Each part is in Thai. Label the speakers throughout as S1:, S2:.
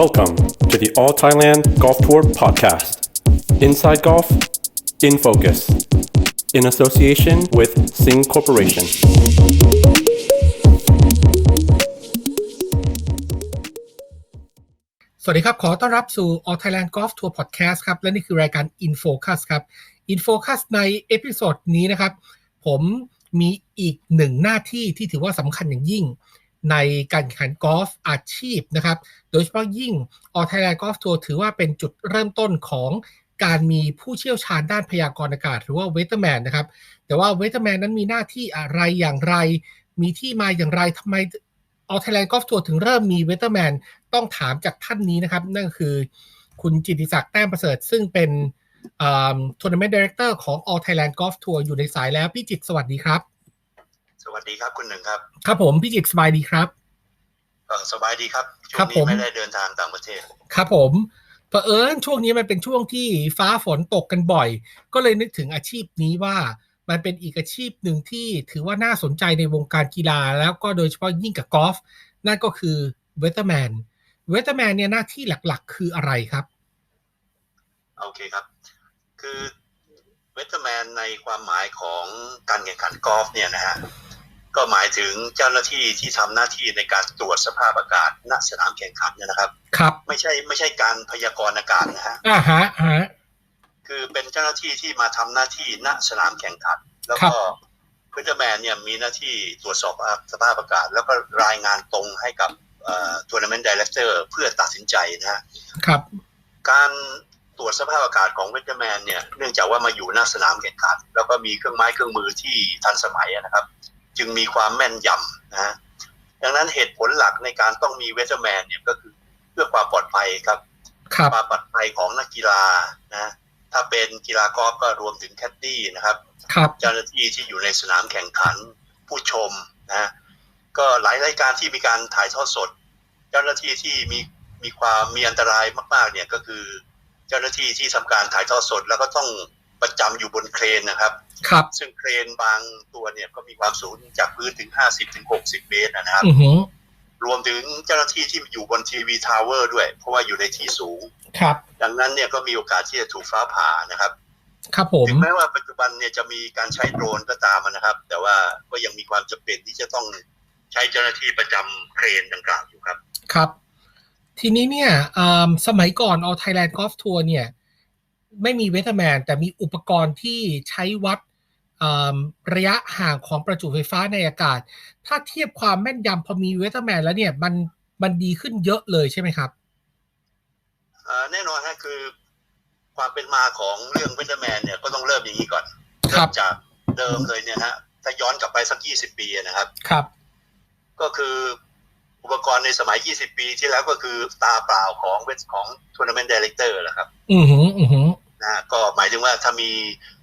S1: Welcome to the All Thailand Golf Tour podcast. Inside Golf, in focus, in association with Sing Corporation.
S2: สวัสดีครับ ขอต้อนรับสู่ All Thailand Golf Tour Podcast ครับ และนี่คือรายการ Infocus ครับ Infocus ในเอพิโซดนี้นะครับ ผมมีอีกหนึ่งหน้าที่ที่ถือว่าสำคัญอย่างยิ่ง ในการแข่งขันกอล์ฟอาชีพนะครับ โดยเฉพาะยิ่ง All Thailand Golf Tour ถือว่าเป็นจุดเริ่มต้นของการมีผู้เชี่ยวชาญด้านพยากรณ์อากาศ หรือว่าเว t เ r อร์แมนนะครับ แต่ว่าเว t เ r อร์แมนนั้นมีหน้าที่อะไรอย่างไร มีที่มาอย่างไรทำไม All Thailand Golf Tour ถึงเริ่มมีเว t เ r อร์แมนต้องถามจากท่านนี้นะครับ นั่นคือ คุณจิติศักดิ์แต้มประเสริฐ ซึ่งเป็นทัวร์นาเมนต์ดีเรคเตอร์ของ All Thailand Golf Tour อยู่ในสายแล้ว พี่จิตสวัสดีครับ
S3: สวัสดีครับคุณหนึ่งครับ
S2: ครับผมพี่จิตรสบายดีครับ
S3: เอ่อสบายดีครับช่
S2: ครั
S3: ว
S2: บ
S3: ง
S2: ผ
S3: นี้
S2: ม
S3: ไม่ได้เดินทางต่างประเทศ
S2: ครับผมเผอิญช่วงนี้มันเป็นช่วงที่ฟ้าฝนตกกันบ่อย ก็เลยนึกถึงอาชีพนี้ว่ามันเป็นอีกอาชีพหนึ่งที่ถือว่าน่าสนใจในวงการกีฬา แล้วก็โดยเฉพาะยิ่งกับกอล์ฟนั่นก็คือเว t เ r อร์แมนเว t เ r อร์แมนเนี่ยหน้าที่หลักๆ คืออะไรครับ
S3: โอเคครับ คือเวทแมนในความหมายของการแข่งขันกอล์ฟเนี่ยนะฮะ ก็หมายถึงเจ้าหน้าที่ที่ทำหน้าที่ในการตรวจสภาพอากาศณสนามแข่งขันเนี่ยนะครับ
S2: ครับ
S3: ไม่ใช่ไม่ใช่การพยากรณ์อากาศนะฮะ
S2: อ่าฮะฮะ
S3: คือเป็นเจ้าหน้าที่ที่มาทำหน้าที่ณสนามแข่งขัน แล้ว
S2: ครั
S3: ก็
S2: บ
S3: เวทแมนเนี่ยมีหน้าที่ตรวจสอบสภาพอากาศ แล้วก็รายงานตรงให้กับทัวร์นาเมนต์ดีเลกเตอร์เพื่อตัดสินใจนะฮะ
S2: ครับ
S3: การตรวจสภาพอากาศของเวทแมนเนี่ยเนื่องจากว่ามาอยู่หน้าสนามแข่งขันแล้วก็มีเครื่องไม้เครื่องมือที่ทันสมัยอะนะครับ จึงมีความแม่นยำนะฮะดังนั้นเหตุผลหลักในการต้องมีเวทแมนเนี่ยก็คือเพื่อความปลอดภัยครับ
S2: ครับ
S3: ความปลอดภัยของนักกีฬานะถ้าเป็นกีฬากอล์ฟก็รวมถึงแคดดี้นะครับ
S2: ครับ
S3: เจ้าหน้าที่ที่อยู่ในสนามแข่งขันผู้ชมนะก็หลายรายการที่มีการถ่ายทอดสด เจ้าหน้าที่ที่มีมีความมีอันตรายมาก ๆ เนี่ยก็คือ เจ้าหน้าที่ที่ทำการถ่ายทอดสดแล้วก็ต้อง ประจำอยู่บนเครนนะครับ
S2: ครับ
S3: ซึ่งเครนบางตัวเนี่ยก็มีความสูงจากพื้นถึง50ถึง60เมตรนะครับ
S2: อือหือ
S3: รวมถึงเจ้าหน้าที่ที่อยู่บนทีวีทาวเวอร์ด้วย เพราะว่าอยู่ในที่สูง
S2: ครับ
S3: ดังนั้นเนี่ยก็มีโอกาสที่จะถูกฟ้าผ่านะครับ
S2: ครับผม
S3: ถึงแม้ว่าปัจจุบันเนี่ยจะมีการใช้โดรนก็ตามนะครับ แต่ว่าก็ยังมีความจำเป็นที่จะต้องใช้เจ้าหน้าที่ประจำเครนดังกล่าวอยู่ครับ
S2: ครับ ทีนี้เนี่ยอ่าสมัยก่อน All Thailand Golf Tour เนี่ย ไม่มีเว t เ r อร์แมน แต่มีอุปกรณ์ที่ใช้วัดอ่าระยะห่างของประจุไฟฟ้าในอากาศ ถ้าเทียบความแม่นยำพอมีเว t เ r อร์แมนแล้วเนี่ยมันมันดีขึ้นเยอะเลยใช่ไหมครับ
S3: เอ่อแน่นอนฮะคือความเป็นมาของเรื่องเวทแมนเนี่ยก็ต้องเริ่มอย่างนี้ก่อน
S2: ครั
S3: เริ่
S2: บ
S3: มจากเดิมเลยเนี่ยฮะถ้าย้อนกลับไปสัก20ปีนะครับ
S2: ครับ
S3: ก็คืออุปกรณ์ในสมัย 20 ปีที่แล้วก็คือตาเปล่าของเวทของทัวร์นาเมนต์ดีเลกเตอร์แหละครับ
S2: อือหืออือหือ
S3: นะฮะก็หมายถึงว่าถ้ามี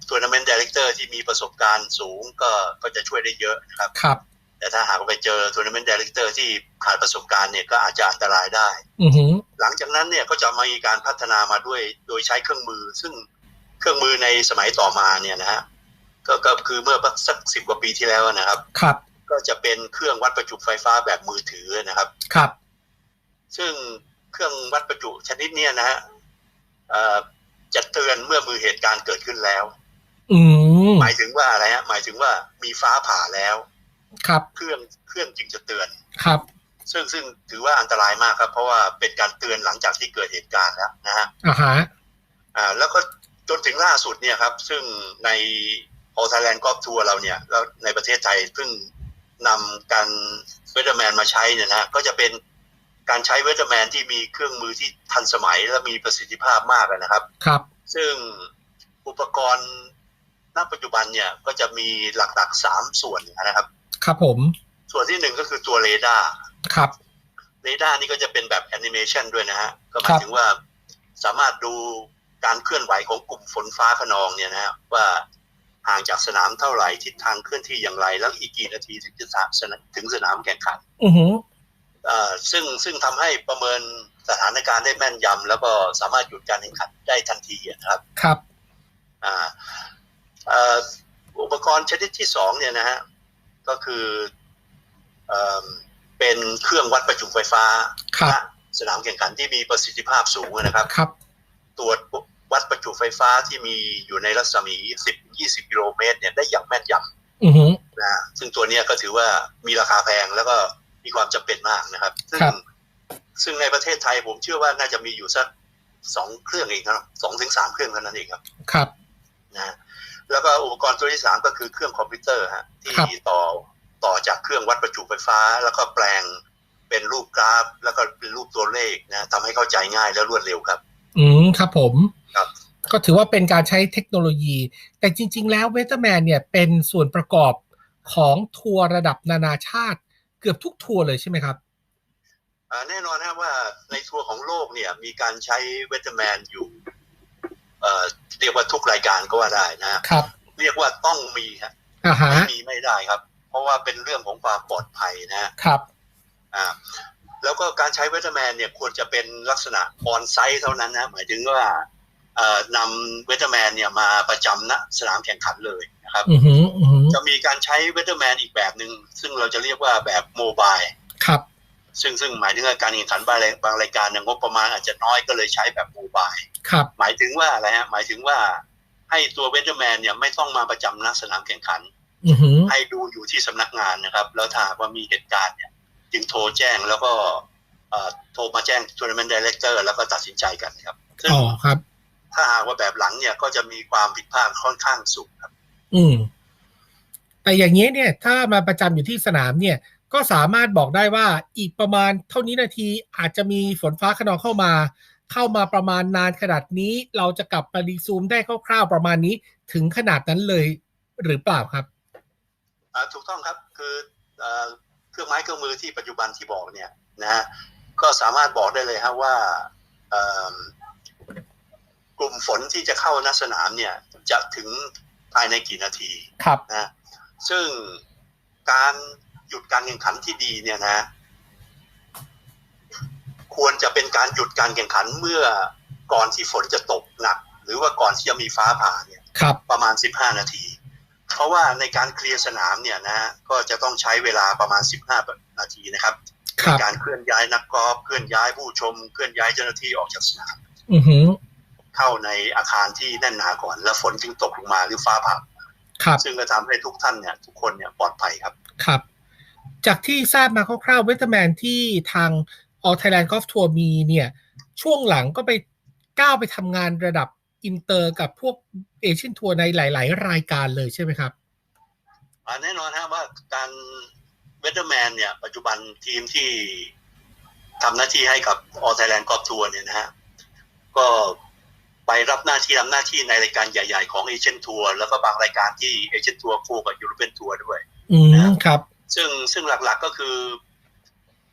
S3: ทัวร์นาเมนต์ดีเลกเตอร์ที่มีประสบการณ์สูงก็ก็จะช่วยได้เยอะนะครับ
S2: ครับ
S3: แต่ถ้าหากว่าไปเจอทัวร์นาเมนต์ดีเลกเตอร์ที่ขาดประสบการณ์เนี่ยก็อาจจะอันตรายได้
S2: อือหือ
S3: หลังจากนั้นเนี่ยก็จะมีการพัฒนามาด้วยโดยใช้เครื่องมือ ซึ่งเครื่องมือในสมัยต่อมาเนี่ยนะฮะก็ก็คือเมื่อสักสิบกว่าปีที่แล้วนะครับ
S2: ครับ
S3: ก็จะเป็นเครื่องวัดประจุไฟฟ้าแบบมือถือนะครับ
S2: ครับ
S3: ซึ่งเครื่องวัดประจุชนิดเนี้ยนะฮะเอ่อ จะเตือนเมื่อมือเหตุการณ์เกิดขึ้นแล้ว
S2: อืม
S3: หมายถึงว่าอะไรฮะหมายถึงว่ามีฟ้าผ่าแล้ว
S2: ครับ
S3: เครื่องเครื่องจึงจะเตือน
S2: ครับ
S3: ซึ่งซึ่งถือว่าอันตรายมากครับ เพราะว่าเป็นการเตือนหลังจากที่เกิดเหตุการณ์แล้วนะฮะ
S2: อ่าฮะ
S3: อ่า แล้วก็จนถึงล่าสุดเนี่ยครับ ซึ่งในโอ t ไ i แลนด์กอล์ฟทัวร์เราเนี่ยแล้วในประเทศไทยเพิ่งนำการเวทแมนมาใช้เนี่ยนะฮะก็จะเป็น การใช้เวทแมนที่มีเครื่องมือที่ทันสมัยและมีประสิทธิภาพมากนะครับ
S2: ครับ
S3: ซึ่งอุปกรณ์ณปัจจุบันเนี่ยก็จะมีหลักๆสามส่วนนะครับ
S2: ครับผม
S3: ส่วนที่หนึ่งก็คือตัวเรดาร์
S2: ครับ
S3: เรดาร์นี่ก็จะเป็นแบบแอนิเมชันด้วยนะฮะ ก็หมา
S2: ครั
S3: ย
S2: บ
S3: ถึงว่าสามารถดูการเคลื่อนไหวของกลุ่มฝนฟ้าขนองเนี่ยนะฮะว่าห่างจากสนามเท่าไหร่ทิศทางเคลื่อนที่อย่างไร แล้วอีกกี่นาทีถึงจะสนามถึงสนามแข่งขัน
S2: อือหือ
S3: เอ่อ ซึ่งซึ่งทำให้ประเมินสถานการณ์ได้แม่นยำแล้วก็สามารถหยุดการแข่งขันได้ทันทีนะครับ
S2: ครับ
S3: อ่าเอ่ออุปกรณ์ชนิดที่สองเนี่ยนะฮะก็คือเอ่อเป็นเครื่องวัดประจุไฟฟ้า
S2: ครับ
S3: ณสนามแข่งขันที่มีประสิทธิภาพสูงนะครับ
S2: ครับ
S3: ตรวจวัดประจุไฟฟ้าที่มีอยู่ในรัศมี 10-20 กิโลเมตรเนี่ยได้อย่างแม่นย
S2: อือหือำ
S3: นะซึ่งตัวเนี้ยก็ถือว่ามีราคาแพงแล้วก็ มีความจำเป็นมากนะครับ ซึ่ง
S2: ครับ
S3: ซึ่งในประเทศไทยผมเชื่อว่าน่าจะมีอยู่สักสองเครื่องเองครับสองถึงสามเครื่องเท่านั้นเองครับ
S2: ครับ
S3: นะแล้วก็อุปกรณ์ตัวที่สามก็คือเครื่องคอมพิวเตอร์ฮะที่
S2: ครับ
S3: ต่อต่อจากเครื่องวัดประจุไฟฟ้า แล้วก็แปลงเป็นรูปกราฟ แล้วก็เป็นรูปตัวเลขนะทำให้เข้าใจง่ายและรวดเร็วครับ
S2: อืมครับผม
S3: ครับ
S2: ก็ถือว่าเป็นการใช้เทคโนโลยี แต่จริง ๆ แล้วเวเ e อร์แมนเนี่ยเป็นส่วนประกอบของทัวร์ระดับนานาชาติ เกือบทุกทัวร์เลยใช่ไหมครับ
S3: อ่าแน่นอนนะว่าในทัวร์ของโลกเนี่ยมีการใช้เวทแมนอยู่เอ่อเรียกว่าทุกรายการก็ว่าได้นะฮะ
S2: ครับ
S3: เรียกว่าต้องมีฮะ
S2: อ่าฮะ
S3: ไม่มีไม่ได้ครับ เพราะว่าเป็นเรื่องของความปลอดภัยนะฮะ
S2: ครับ
S3: อ่าแล้วก็การใช้เวทแมนเนี่ยควรจะเป็นลักษณะออนไซต์เท่านั้นนะหมายถึงว่าเอ่อนำเวทแมนเนี่ยมาประจำณสนามแข่งขันเลย นะครับ
S2: อือหืออือหือ
S3: จะมีการใช้เวทแมนอีกแบบหนึ่งซึ่งเราจะเรียกว่าแบบโมบาย
S2: ครับ
S3: ซึ่งซึ่งหมายถึงว่าการแข่งขันบางรายบางรายการเนี่ยงบประมาณอาจจะน้อยก็เลยใช้แบบโมบาย
S2: ครับ
S3: หมายถึงว่าอะไรฮะหมายถึงว่า ให้ตัวเวทแมนเนี่ยไม่ต้องมาประจำณสนามแข่งขัน
S2: อือหือ
S3: ให้ดูอยู่ที่สำนักงานนะครับ แล้วถ้าหากว่ามีเหตุการณ์เนี่ยจึงโทรแจ้งแล้วก็เอ่อโทรมาแจ้งทัวร์นาเมนต์ดีเลกเตอร์แล้วก็ตัดสินใจกันครับซึ่ง
S2: อ๋อครับ
S3: ถ้าหากว่าแบบหลังเนี่ยก็จะมีความผิดพลาดค่อนข้างสูงครับ
S2: อืม แต่อย่างนี้เนี่ย ถ้ามาประจำอยู่ที่สนามเนี่ย ก็สามารถบอกได้ว่าอีกประมาณเท่านี้นาทีอาจจะมีฝนฟ้าขนองเข้ามา เข้ามาประมาณนานขนาดนี้ เราจะกลับมารีซูมได้คร่าวๆประมาณนี้ถึงขนาดนั้นเลยหรือเปล่าครับ
S3: อ่าถูกต้องครับคือเอ่อเครื่องไม้เครื่องมือที่ปัจจุบันที่บอกเนี่ยนะฮะก็สามารถบอกได้เลยฮะว่าเอิ่มกลุ่มฝนที่จะเข้าณสนามเนี่ยจะถึง ภายในกี่นาที
S2: ครับ
S3: นะซึ่งการหยุดการแข่งขันที่ดีเนี่ยนะ ควรจะเป็นการหยุดการแข่งขันเมื่อก่อนที่ฝนจะตกหนัก หรือว่าก่อนที่จะมีฟ้าผ่าเนี่ย
S2: ครับ
S3: ประมาณ15นาที เพราะว่าในการเคลียร์สนามเนี่ยนะ ก็จะต้องใช้เวลาประมาณ15นาทีนะครับ
S2: ค
S3: ใน
S2: รับ
S3: การเคลื่อนย้ายนักกอล์ฟเคลื่อนย้ายผู้ชม เคลื่อนย้ายเจ้าหน้าที่ออกจากสนาม
S2: อือหือ
S3: เข้าในอาคารที่แน่นหนาก่อน แล้วฝนจึงตกลงมาหรือฟ้าผ่า
S2: ครับ
S3: ซึ่งก็ทำให้ทุกท่านเนี่ยทุกคนเนี่ยปลอดภัยครับ
S2: ครับ จากที่ทราบมาคร่าวๆเวทแมนที่ทาง All Thailand Golf Tour มีเนี่ย ช่วงหลังก็ไปก้าวไปทำงานระดับอินเตอร์กับพวกเอเชียนทัวร์ในหลาย ๆ รายการเลยใช่ไหมครับ
S3: อ่าแน่นอนฮะว่าการเวทแมนเนี่ย ปัจจุบันทีมที่ทำหน้าที่ให้กับออ t ไทยแลนด์กอล์ฟทัวร์เนี่ยนะฮะ ก็ ไปรับหน้าที่ทำหน้าที่ในรายการใหญ่ ๆ ของเอเชียนทัวร์แล้วก็บางรายการที่เอเชียนทัวร์คู่กับยูโรเปียนทัวร์ด้วย
S2: อืมครับ
S3: ซึ่งซึ่งหลักๆก็คือ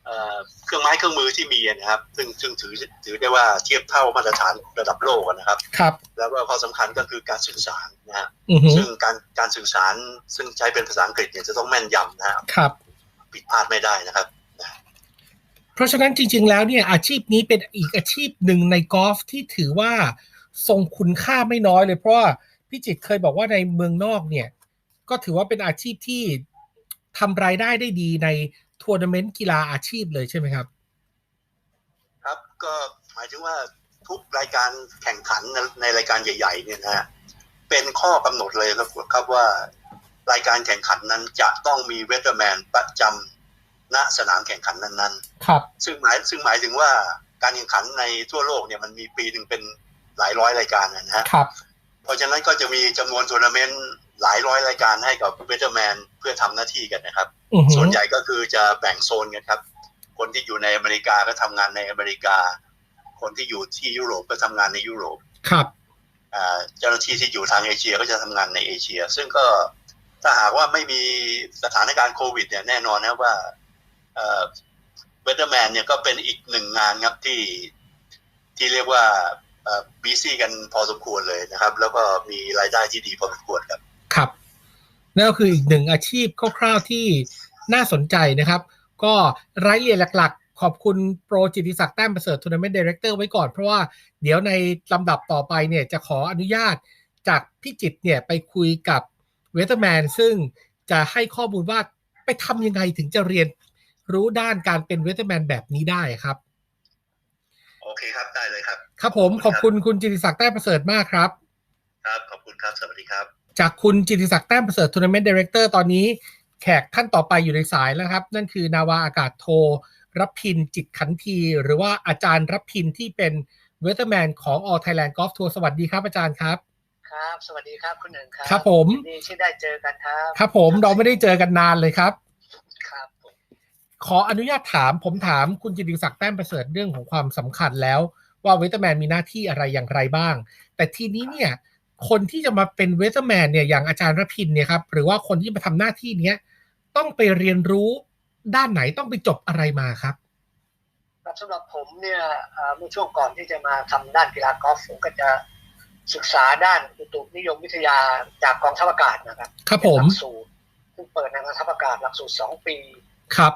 S3: เอ่อเครื่องไม้เครื่องมือที่มีนะครับ ซึ่งซึ่งถือถือได้ว่าเทียบเท่ามาตรฐานระดับโลกนะครับ
S2: ครับ
S3: แล้วก็ข้อสำคัญก็คือการสื่อสารนะฮะ
S2: อือหือ
S3: ซึ่งการการสื่อสารซึ่งใช้เป็นภาษาอังกฤษเนี่ยจะต้องแม่นยำนะฮะ
S2: ครับ
S3: ผิดพลาดไม่ได้นะครับ
S2: เพราะฉะนั้นจริง ๆ แล้วเนี่ยอาชีพนี้เป็นอีกอาชีพหนึ่งในกอล์ฟที่ถือว่า ทรงคุณค่าไม่น้อยเลยเพราะว่าพี่จิตรเคยบอกว่าในเมืองนอกเนี่ย ก็ถือว่าเป็นอาชีพที่ทำรายได้ได้ดีในทัวร์นาเมนต์กีฬาอาชีพเลยใช่ไหมครับ
S3: ครับก็หมายถึงว่าทุกรายการแข่งขันในในรายการใหญ่ ๆ เนี่ยนะฮะเป็นข้อกำหนดเลยครับครับว่ารายการแข่งขันนั้นจะต้องมีเวทเทอร์แมนประจำณสนามแข่งขันนั้น
S2: ครับ
S3: ๆซึ่งหมายซึ่งหมายถึงว่าการแข่งขันในทั่วโลกเนี่ยมันมีปีหนึ่งเป็น หลายร้อยรายการนะฮะ
S2: ครับ
S3: เพราะฉะนั้นก็จะมีจำนวนทัวร์นาเมนต์หลายร้อยรายการให้กับเวทเทอร์แมนเพื่อทำหน้าที่กันนะครับ
S2: อือหื
S3: ส่
S2: อ
S3: วนใหญ่ก็คือจะแบ่งโซนกันครับ คนที่อยู่ในอเมริกาก็ทำงานในอเมริกา คนที่อยู่ที่ยุโรปก็ทำงานในยุโรป
S2: ครับ
S3: อ่าเจ้าหน้าที่ที่อยู่ทางเอเชียก็จะทำงานในเอเชีย ซึ่งก็ถ้าหากว่าไม่มีสถานการณ์โควิดเนี่ยแน่นอนนะว่าเวเดอร์แมนเนี่ยก็เป็นอีกหนึ่งงานครับที่ที่เรียกว่า บีซี่กันพอสมควรเลยนะครับ แล้วก็มีรายได้ที่ดีพอสมควรครับ
S2: ครับนั่นก็คืออีกหนึ่งอาชีพคร่าวๆที่น่าสนใจนะครับ ก็รายละเอียดหลักๆ ขอบคุณโปรจิติศักดิ์แต้มประเสริฐทัวร์นาเมนต์ดีเรคเตอร์ไว้ก่อน เพราะว่าเดี๋ยวในลำดับต่อไปเนี่ยจะขออนุญาตจากพี่จิตรเนี่ยไปคุยกับเวเ e อร์แมนซึ่งจะให้ข้อมูลว่าไปทำยังไงถึงจะเรียนรู้ด้านการเป็นเวเ e อร์แมนแบบนี้ได้ครับ
S3: เคครับได้เลยครับ
S2: ครับผมขอบคุณคุณจิติศักดิ์แต้มประเสริฐมากครับ
S3: ครับขอบคุณครับสวัสดีครับ
S2: จากคุณจิติศักดิ์แต้มประเสริฐทัวร์นาเมนต์ดีเรคเตอร์ตอนนี้แขกท่านต่อไปอยู่ในสายแล้วครับ นั่นคือนาวาอากาศโทรับพินจิตขันที หรือว่าอาจารย์รับพินที่เป็นเวเ t อร์แมนของ All Thailand Golf Tour สวัสดีครับอาจารย์ครับ
S4: ครับ สวัสดีครับคุณหนึ่งครับ
S2: ครับผม
S4: ยินดีที่ได้เจอกันครับ
S2: ครับผมเราไม่ได้เจอกันนานเลยครับ
S4: ครับผม
S2: ขออนุญาตถามผมถามคุณจิติศักดิ์แต้มประเสริฐเรื่องของความสำคัญแล้ว ว่าเวเ t อร์แมนมีหน้าที่อะไรอย่างไรบ้าง แต่ทีนี้เนี่ยคนที่จะมาเป็นเวเ t อร์แมนเนี่ยอย่างอาจารย์รพินเนี่ยครับหรือว่าคนที่มาทำหน้าที่เนี้ยต้องไปเรียนรู้ด้านไหนต้องไปจบอะไรมาครับ
S4: ครับสำหรับผมเนี่ยเอ่อเมื่อช่วงก่อนที่จะมาทำด้านกีฬากอล์ฟผมก็จะศึกษาด้านอุตุนิยมวิทยาจากกองทัพอากาศนะครับ
S2: ครับผม
S4: เป็นหลักสูตรซึ่งเปิดในกองทัพอากาศหลักสูตรสองปี
S2: ครับ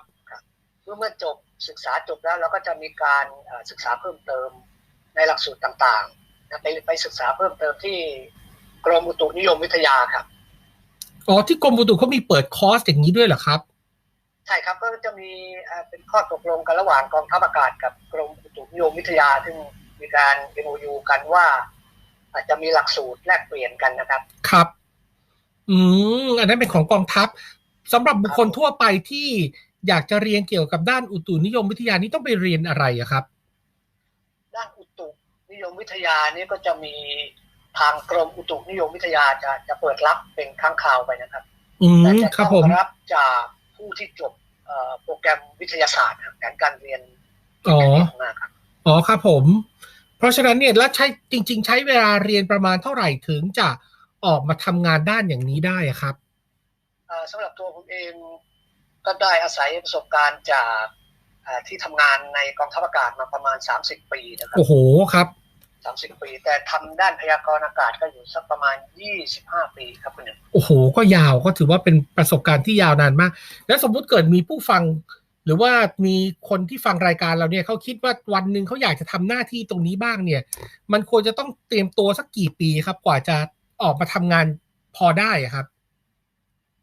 S4: เมื่อเมื่อจบศึกษาจบแล้วเราก็จะมีการเอ่อศึกษาเพิ่มเติม ในหลักสูตรต่างๆนะไปไปศึกษาเพิ่มเติมที่กรมอุตุนิยมวิทยาครับ
S2: อ๋อที่กรมอุตุเขามีเปิดคอร์สอย่างนี้ด้วยเหรอครับ
S4: ใช่ครับก็จะมีเอ่อเป็นข้อตกลงกันระหว่างกองทัพอากาศกับกรมอุตุนิยมวิทยา ซึ่งมีการ MOU กันว่า อาจจะมีหลักสูตรแลกเปลี่ยนกันนะครับ
S2: ครับ อืมอันนั้นเป็นของกองทัพสำหรับบุคคลทั่วไปที่อยากจะเรียนเกี่ยวกับด้านอุตุนิยมวิทยานี่ต้องไปเรียนอะไรอะครับ
S4: ด้านอุตุนิย มวิทยานี่ก็จะมีทางกรมอุตุนิยมวิทยาจะจะเปิดรับเป็นครั้งคราวไปนะครับ
S2: อื
S4: แต่
S2: ม
S4: จะ
S2: ครับ
S4: ต้
S2: ผ
S4: อง
S2: ม
S4: รับจากผู้ที่จบเอ่อโปรแกรมวิทยาศาสตร์ครับแผนการเรียน
S2: อ๋อ
S4: มาครับ
S2: อ๋อครับผม เพราะฉะนั้นเนี่ยแล้วใช้จริง ๆ ใช้เวลาเรียนประมาณเท่าไหร่ถึงจะออกมาทำงานด้านอย่างนี้ได้อะครับ
S4: เอ่อสำหรับตัวผมเองก็ได้อาศัยประสบการณ์จากเอ่อที่ทำงานในกองทัพอากาศมาประมาณ 30 ปีนะครั
S2: โอ้โหครับ
S4: บ30ปี แต่ทำด้านพยากรณ์อากาศก็อยู่สักประมาณ25ปีครับคุณหนึ่ง
S2: โอ้โห ก็ยาวก็ถือว่าเป็นประสบการณ์ที่ยาวนานมาก แล้วสมมุติเกิดมีผู้ฟัง หรือว่ามีคนที่ฟังรายการเราเนี่ยเขาคิดว่าวันหนึ่งเขาอยากจะทำหน้าที่ตรงนี้บ้างเนี่ย มันควรจะต้องเตรียมตัวสักกี่ปีครับ กว่าจะออกมาทำงานพอได้อะครับ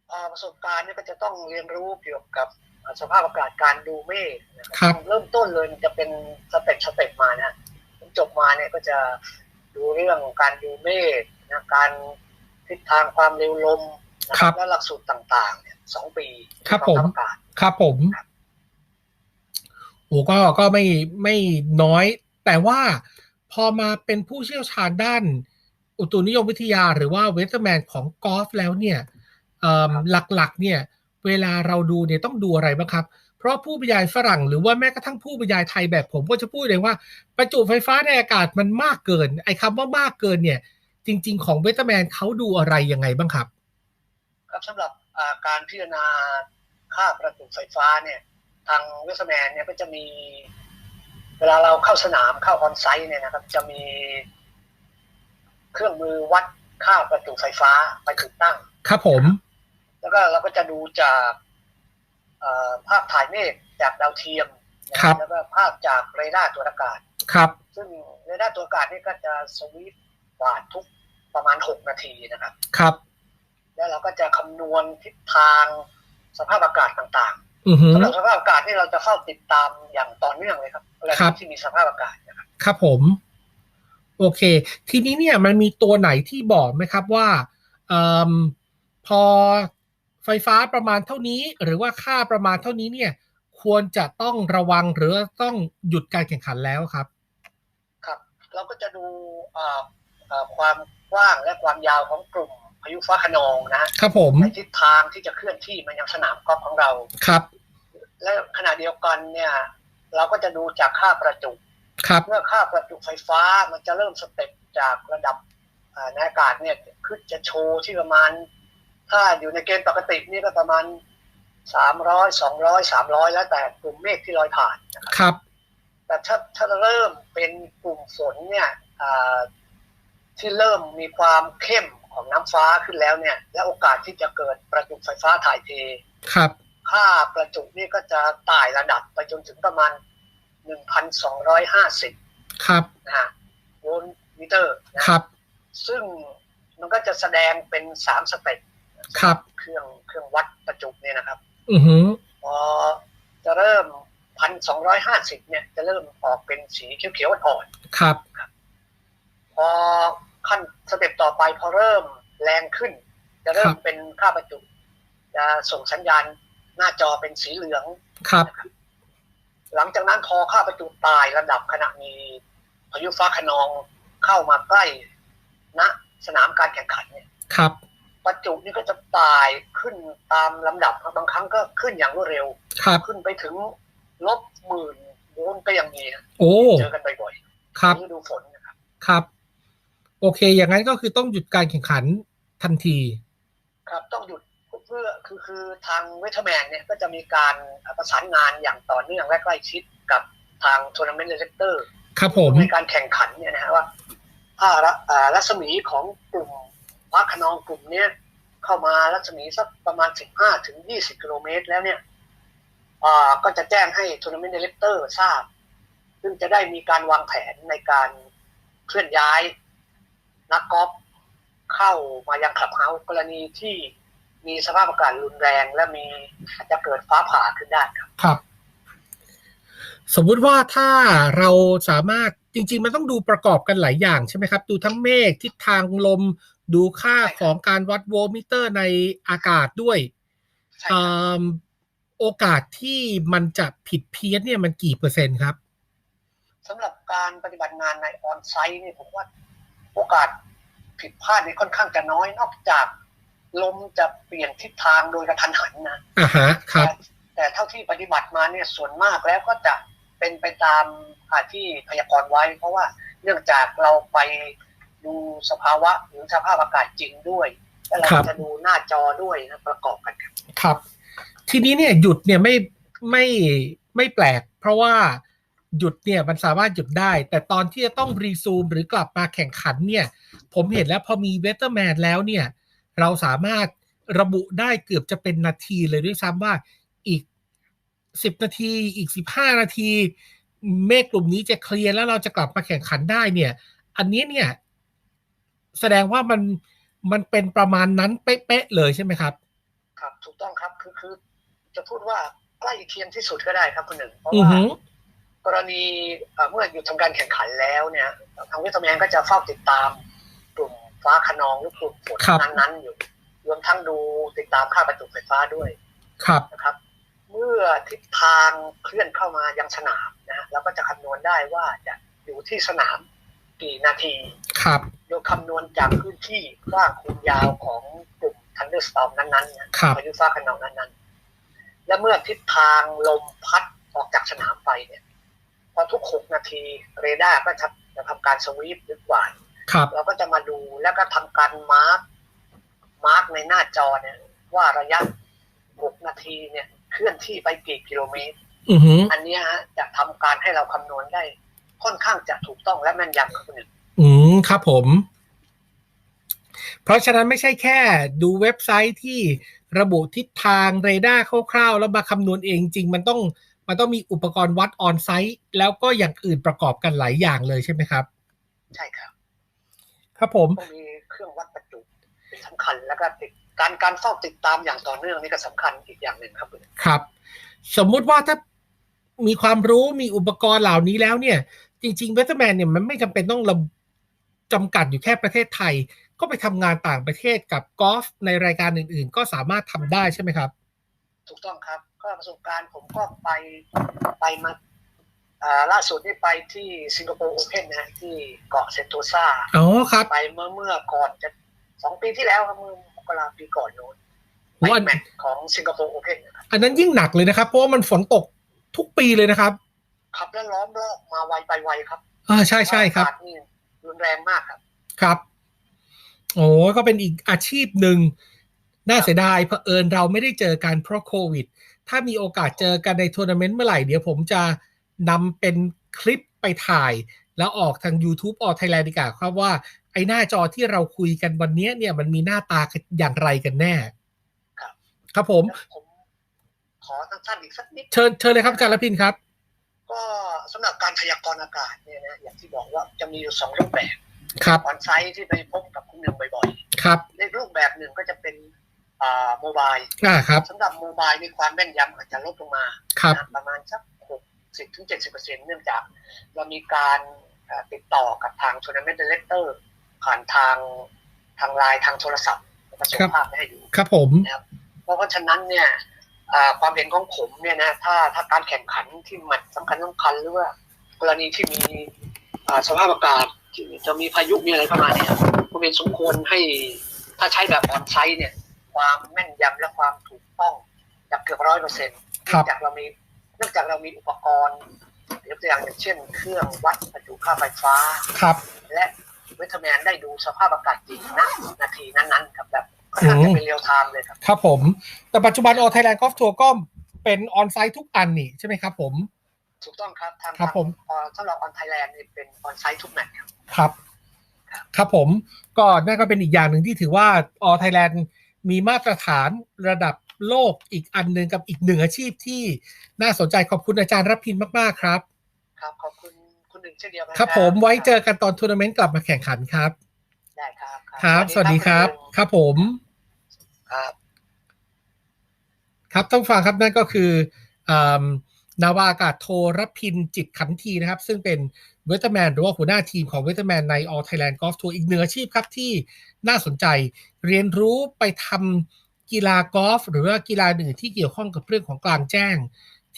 S4: เอ่อประสบการณ์เนี่ยก็จะต้องเรียนรู้เกี่ยวกับเอ่อสภาพอากาศการดูเมฆนะค
S2: ครั
S4: รับเริ่มต้นเลยมันจะเป็นสเต็ปสเต็ปมานะผม จบมาเนี่ยก็จะดูเรื่องการดูเมฆนะการทิศทางความเร็วลมนะครับและหลักสูตรต่างๆ เนี่ยสองปี
S2: ครับ
S4: ในกองทัพ
S2: ผม
S4: อากาศ
S2: ครับผมโอ้ก็ก็ไม่ไม่น้อย แต่ว่าพอมาเป็นผู้เชี่ยวชาญด้าน อุตุนิยมวิทยาหรือว่าเวสเ e อร์แมนของกอล์ฟแล้วเนี่ยเอิ่มหลักๆ เนี่ย เวลาเราดูเนี่ยต้องดูอะไรบ้างครับ เพราะผู้บรรยายฝรั่งหรือว่าแม้กระทั่งผู้บรรยายไทยแบบผมก็จะพูดเลยว่า ประจุไฟฟ้าในอากาศมันมากเกิน ไอ้คำว่ามากเกินเนี่ย จริง ๆ ของเวสเ e อร์แมนเขาดูอะไรยังไงบ้างครับ
S4: ครับสำหรับอ่าการพิจารณาค่าประจุไฟฟ้าเนี่ยทางเวสแมนเนี่ยก็จะมี เวลาเราเข้าสนามเข้าออนไซต์เนี่ยนะครับ จะมีเครื่องมือวัดค่าประจุไฟฟ้าไปติดตั้ง
S2: ครับผม
S4: แล้วก็เราก็จะดูจากเอ่อ ภาพถ่ายเมฆจากดาวเทียมนะครับแล้วก็ภาพจากเรดาร์ตัวอากาศ
S2: ครับ
S4: ซึ่งเรดาร์ตัวอากาศนี่ก็จะสวีปกวาดทุกประมาณ6นาทีนะครับ
S2: ครับ
S4: แล้วเราก็จะคำนวณทิศทางสภาพอากาศต่าง
S2: อือฮึ
S4: ๆสำหรับสภาพอากาศนี่เราจะเฝ้าติดตามอย่างต่อเนื่องเลยครับเวลา
S2: ครับ
S4: ที่มีสภาพอากาศนะครับ
S2: ครับผม โอเค ทีนี้เนี่ยมันมีตัวไหนที่บอกไหมครับว่าเอมพอ ไฟฟ้าประมาณเท่านี้ หรือว่าค่าประมาณเท่านี้เนี่ยควรจะต้องระวังหรือต้องหยุดการแข่งขันแล้วครับ
S4: ครับ เราก็จะดูอ่าอ่าความกว้างและความยาวของกลุ่มพายุฟ้าคะนองนะฮะ
S2: ครับผม
S4: ในทิศทางที่จะเคลื่อนที่มายังสนามกอล์ฟของเรา
S2: ครับ
S4: และขณะเดียวกันเนี่ย เราก็จะดูจากค่าประจุ
S2: ครับ
S4: เมื่อค่าประจุไฟฟ้ามันจะเริ่มสเต็ปจากระดับอ่าในอากาศเนี่ยขึ้นจะโชว์ที่ประมาณ ถ้าอยู่ในเกณฑ์ปกตินี่ก็ประมาณสามร้อยสองร้อยสามร้อยแล้วแต่กลุ่มเมฆที่ลอยผ่านนะครับ
S2: ครับ
S4: แต่ถ้าถ้าเริ่มเป็นกลุ่มฝนเนี่ยอ่าที่เริ่มมีความเข้มของน้ำฟ้าขึ้นแล้วเนี่ย และโอกาสที่จะเกิดประจุไฟฟ้าถ่ายเท
S2: ครับ
S4: ค่าประจุนี่ก็จะไต่ระดับไปจนถึงประมาณ1,250
S2: ครับ
S4: นะฮะโวลต์มิเตอร์นะครับ ซึ่งมันก็จะแสดงเป็น3สเต็ป
S2: ครับ
S4: เครื่องเครื่องวัดประจุเนี่ยนะครับ
S2: อือฮึ
S4: พอจะเริ่มพันสองร้อยห้าสิบเนี่ยจะเริ่มออกเป็นสีเขียวๆอ่อน
S2: ครับ
S4: ๆพอขั้นสเต็ปต่อไปพอเริ่มแรงขึ้น จะเริ่
S2: ค
S4: ม
S2: รับ
S4: เป็นค่าประจุ จะส่งสัญญาณหน้าจอเป็นสีเหลือง
S2: ครับ
S4: หลังจากนั้นพอค่าประจุตายระดับขณะมีพายุฟ้าขนองเข้ามาใกล้ณสนามการแข่งขันเนี่ย
S2: ครับ
S4: ประจุนี่ก็จะตายขึ้นตามลำดับบางครั้งก็ขึ้นอย่างรวดเร็ว
S2: ครับ
S4: ขึ้นไปถึงลบหมื่นโวลต์ก็ยังมีนะ
S2: โอ้
S4: เจอกันบ่อย
S2: ครับ
S4: ๆฤดูฝนนะครับ
S2: ครับ โอเค อย่างนั้นก็คือต้องหยุดการแข่งขันทันที
S4: ครับต้องหยุดเพื่อคือคือทางเวทแมนเนี่ยก็จะมีการประสานงานอย่างต่อเนื่องและใกล้ชิดกับทางทัวร์นาเมนต์เลเตอร์
S2: ครับผม
S4: ในการแข่งขันเนี่ยนะฮะว่าถ้าระอ่ารัศมีของกลุ่ม พักขนองกลุ่มเนี้ยเข้ามารัศมีสักประมาณ15ถึง20กิโลเมตรแล้วเนี่ยอ่าก็จะแจ้งให้ทัวร์นาเมนต์ดีเลกเตอร์ทราบ ซึ่งจะได้มีการวางแผนในการเคลื่อนย้ายนักกอล์ฟเข้ามายังคลับเฮาส์กรณีที่มีสภาพอากาศรุนแรงและมีอาจจะเกิดฟ้าผ่าขึ้นได้ครับ
S2: ครับ สมมุติว่าถ้าเราสามารถจริง ๆ มันต้องดูประกอบกันหลายอย่างใช่ไหมครับ ดูทั้งเมฆทิศทางลม ดูค่าของการวัดโวลต์มิเตอร์ในอากาศด้วย
S4: ใช่
S2: เอ่
S4: ครับ
S2: อโอกาสที่มันจะผิดเพี้ยนเนี่ยมันกี่เปอร์เซ็นต์ครับ
S4: สำหรับการปฏิบัติงานในออนไซต์นี่ผมว่าโอกาสผิดพลาดนี่ค่อนข้างจะน้อยนอกจากลมจะเปลี่ยนทิศทางโดยกระทันหันนะ
S2: อ่าฮะครับ
S4: แต่แต่เท่าที่ปฏิบัติมาเนี่ยส่วนมากแล้วก็จะเป็นไปตามอาที่พยากรณ์ไว้ เพราะว่าเนื่องจากเราไป ดูสภาวะหรือสภาพอากาศจริงด้วยและเรา
S2: ครับ
S4: จะดูหน้าจอด้วยนะประกอบกันครับ
S2: ครับ ทีนี้เนี่ยหยุดเนี่ยไม่ไม่ไม่แปลก เพราะว่าหยุดเนี่ยมันสามารถหยุดได้ แต่ตอนที่จะต้องรีซูมหรือกลับมาแข่งขันเนี่ย ผมเห็นแล้วพอมีเวเตอร์แมนแล้วเนี่ย เราสามารถระบุได้เกือบจะเป็นนาทีเลยด้วยซ้ำว่าอีกสิบนาทีอีกสิบห้านาที เมฆกลุ่มนี้จะเคลียร์แล้วเราจะกลับมาแข่งขันได้เนี่ย อันนี้เนี่ย แสดงว่ามันมันเป็นประมาณนั้นเป๊ะๆเลยใช่ไหมครับ
S4: ครับ ถูกต้องครับคือคือ จะพูดว่าใกล้เคียงที่สุดก็ได้ครับคุณหนึ่งเพราะ
S2: อือ
S4: ว่า
S2: หือ
S4: กรณีเอ่อเมื่อหยุดทำการแข่งขันแล้วเนี่ยทางวิทยาแมนก็จะเฝ้าติดตามกลุ่มฟ้าขนองหรือกลุ่มฝน
S2: ครับ
S4: นั้นๆอยู่รวมทั้งดูติดตามค่าประจุไฟฟ้าด้วย
S2: ครับ
S4: นะครับ เมื่อทิศทางเคลื่อนเข้ามายังสนามนะฮะเราก็จะคำนวณได้ว่าจะอยู่ที่สนาม กี่นาที
S2: ครับ
S4: โดยคำนวณจากพื้นที่กว้างคูณยาวของกลุ่มทันเดอร์สตอมนั้นๆนะครับพายุฟ้าขนองนั้นๆ และเมื่อทิศทางลมพัดออกจากสนามไปเนี่ย พอทุก6นาทีเรดาร์ก็จะจะทำการสวีปหรือหวาน
S2: ครับ
S4: เราก็จะมาดูแล้วก็ทำการมาร์กมาร์กในหน้าจอเนี่ย ว่าระยะ6นาทีเนี่ย เคลื่อนที่ไปกี่กิโลเมตร
S2: อือหือ
S4: อันเนี้ยฮะจะทำการให้เราคำนวณได้ ค่อนข้างจะถูกต้องและแม่นยำครับคุณหนึ่ง
S2: อืมครับผม เพราะฉะนั้นไม่ใช่แค่ดูเว็บไซต์ที่ระบุทิศทางเรดาร์คร่าวๆ แล้วมาคำนวณเองจริงมันต้องมันต้องมีอุปกรณ์วัดออนไซต์ แล้วก็อย่างอื่นประกอบกันหลายอย่างเลยใช่ไหมครับ
S4: ใช่ครับ
S2: ครับผม
S4: ต้องมีเครื่องวัดประจุเป็นสำคัญแล้วก็ติดการการเฝ้าติดตามอย่างต่อเนื่องนี่ก็สำคัญอีกอย่างหนึ่งครับคุณหนึ่ง
S2: ครับ สมมุติว่าถ้ามีความรู้มีอุปกรณ์เหล่านี้แล้วเนี่ย จริงๆเวทแมนเนี่ยมันไม่จำเป็นต้องระจำกัดอยู่แค่ประเทศไทย ก็ไปทำงานต่างประเทศกับกอล์ฟในรายการอื่น ๆ ก็สามารถทำได้ใช่ไหมครับ
S4: ถูกต้องครับก็ประสบการณ์ผมก็ไปไปมาอ่าล่าสุดนี่ไปที่สิงคโปร์โอเพนนะฮะที่เกาะเซนโตซา
S2: อ๋อครับ
S4: ไปเมื่อเมื่อก่อนจะสองปีที่แล้วครับเมื่อมกราปีก่อนโน้น
S2: โอ้
S4: ไป
S2: อัน
S4: แมตช์ของสิงคโปร์โอเพนนะครับ
S2: อันนั้นยิ่งหนักเลยนะครับ เพราะว่ามันฝนตกทุกปีเลยนะครับ
S4: ขับแล้วล้อมรอบมาไวไปไวครับ
S2: อ่าใช่ใช่ครับ
S4: อากาศนี่รุนแรงมากครับ
S2: ครับ โอ้ก็เป็นอีกอาชีพหนึ่งน่าเสียดายเผอิญเราไม่ได้เจอกันเพราะโควิด ถ้ามีโอกาสเจอกันในทัวร์นาเมนต์เมื่อไหร่เดี๋ยวผมจะนำเป็นคลิปไปถ่าย แล้วออกทาง YouTube ออกไทยแลนด์ดีกว่าครับว่า ไอ้หน้าจอที่เราคุยกันวันนี้เนี่ยมันมีหน้าตาอย่างไรกันแน่
S4: ครับ
S2: ครับผม
S4: แล้วผมขอสั้นๆอีกสักนิด
S2: เชิญเชิญเลยครับอาจารย์ละพินครับ
S4: ก็ สำหรับการพยากรณ์อากาศเนี่ยนะอย่างที่บอกว่าจะมีอยู่สองรูปแบบ
S2: ครับ
S4: ออนไซต์ที่ไปพบกับคุณหนึ่งบ่อย
S2: ครับ
S4: ๆในรูปแบบหนึ่งก็จะเป็นอ่าโมบาย
S2: อ่าครับ
S4: สำหรับโมบายนี่ความแม่นยำอาจจะลดลงมา
S2: ครับ
S4: นะประมาณสักหก60ถึง70เปอร์เซ็นเนื่องจาก เรามีการเอ่อติดต่อกับทางทัวร์นาเมนต์ดีเลกเตอร์ผ่านทางทางไลน์ทางโทรศัพท์แล้วก็ส่ง
S2: ครับ
S4: ภาพไปให้ดู
S2: ครับผม
S4: เพราะฉะนั้นเนี่ยอ่า ความเห็นของผมเนี่ยนะถ้าถ้าการแข่งขันที่แมตช์สำคัญสำคัญหรือว่ากรณีที่มีอ่าสภาพอากาศที่จะมีพายุมีอะไรเข้ามาเนี่ยผมเห็นสมควรให้ถ้าใช้แบบออนไซต์เนี่ย ความแม่นยำและความถูกต้องจะเกือบร้อยเปอร์เซ็นต์
S2: ครั
S4: เนื่อบงจากเรามีเนื่องจากเรามีอุปกรณ์ยกตัวอย่างอย่างเช่น เครื่องวัดประจุค่าไฟฟ้า
S2: ครับ
S4: และเวทแมนได้ดูสภาพอากาศจริงณนาทีนั้นๆครับแบบค่อ นข้างจะเป็นเรียลไทม์เลยครับ
S2: ครับผม แต่ปัจจุบัน All Thailand Golf Tour ก็เป็นออนไซต์ทุกอันนี่ใช่ไหมครับผม
S4: ถูกต้องครับทาง
S2: ครับผม
S4: ทางเอ่อสำหรับออนไทยแลนด์นี่เป็นออนไซต์ทุกแมตช์ครับ
S2: ครับ ครับผมก็นั่นก็เป็นอีกอย่างหนึ่งที่ถือว่า All Thailand มีมาตรฐานระดับโลกอีกอันหนึ่งกับอีกหนึ่งอาชีพที่น่าสนใจขอบคุณอาจารย์รับพินมาก ๆ ครับ
S4: ครับขอบคุณคุณหนึ่งเช่นเดียวกัน
S2: ครับผมไว้เจอกันตอนทัวร์นาเมนต์กลับมาแข่งขันครับ
S4: ได้ครับ
S2: ครับ สวัสดีครับ
S4: ณหนึ่ง
S2: ครับผม
S4: ครับ
S2: ครับต้องฟังครับนั่นก็คืออ่านาวาอากาศโทรพินจิตขันทีนะครับ ซึ่งเป็นเวทแมนหรือว่าหัวหน้าทีมของเวทแมนใน All Thailand Golf Tour อีกหนึ่งอาชีพครับที่น่าสนใจเรียนรู้ไปทำกีฬากอล์ฟหรือว่ากีฬาอื่นที่เกี่ยวข้องกับเรื่องของกลางแจ้ง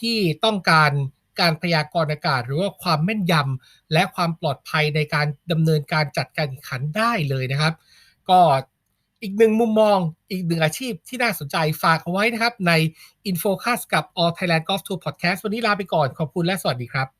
S2: ที่ต้องการ การพยากรณ์อากาศ หรือว่าความแม่นยำและความปลอดภัยในการดำเนินการจัดการแข่งขันได้เลยนะครับ ก็อีกหนึ่งมุมมองอีกหนึ่งอาชีพที่น่าสนใจฝากเอาไว้นะครับ ใน InFocus กับ All Thailand Golf Tour Podcast วันนี้ลาไปก่อนขอบคุณและสวัสดีครับ